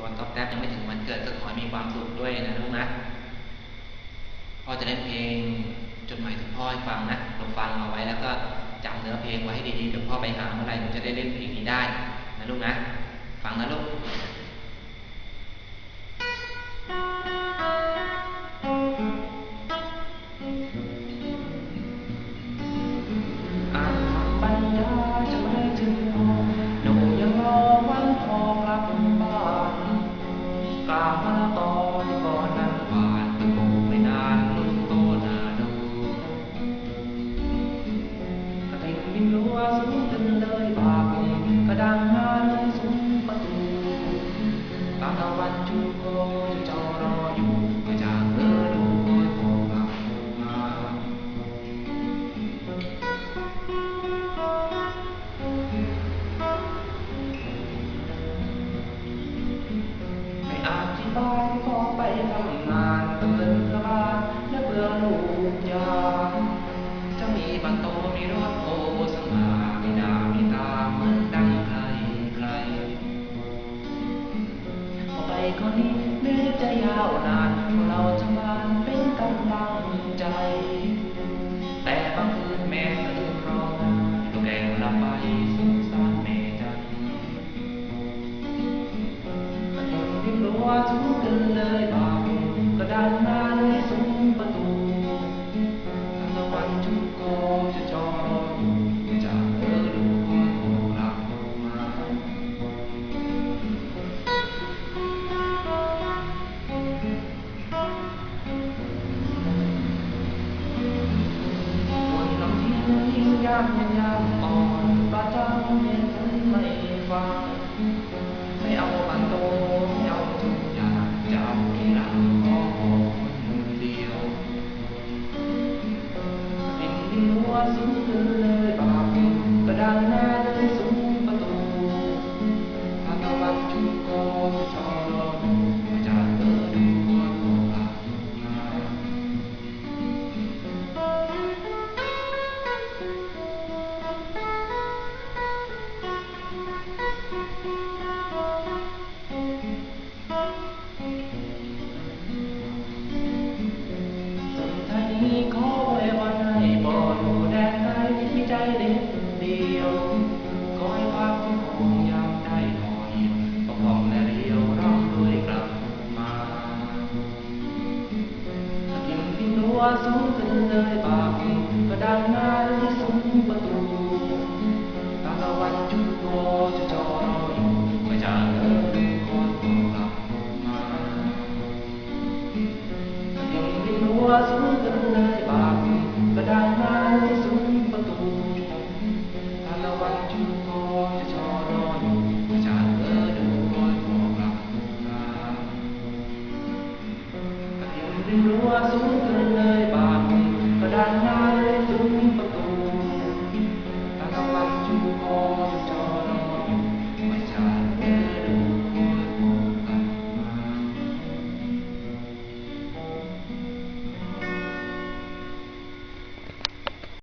ส่วนท็อปแท็บยังไม่ถึงวันเกิดก็ขอให้มีความสุขด้วยนะลูกนะพ่อจะเล่นเพลงจดหมายถึงพ่อให้ฟังนะลองฟังเอาไว้แล้วก็จำเนื้อเพลงไว้ให้ดีๆเดี๋ยวพ่อไปหาเมื่อไหร่หนูจะได้เล่นเพลงนี้ได้นะลูกนะ ฟังนะลูก กลับมาตอนก่อนนั้นผ่านเพิ่งปลูไม่นานลูกโตนาดูกระถิ่นบินรัวสูงขึ้นเลยบาปงกระดังมาเลยสูงประตูตาตะวันชูโกจะจอรอ ไปทำงานเกินกระบาลและเบื่อลูก ยิ่งยากยากอ่อนประจำเห็นไม่ฟังไม่เอาบันโตไม่เอาทุกอย่างจะเอาที่หลังของคนเดียวสิ่งที่หัวสิ้นเลยบาปกระดานแน้าเมีขอไว้วันให้บ่อยู่แดนไกลมีใจเด็ดเดียวขอยความทุกข์คงยามได้หน่อยประคองและเรียวร่ำด้วยกลับมากินกินรัวสูงขึ้นเลยปากก็ดังมาเลยสูง พอก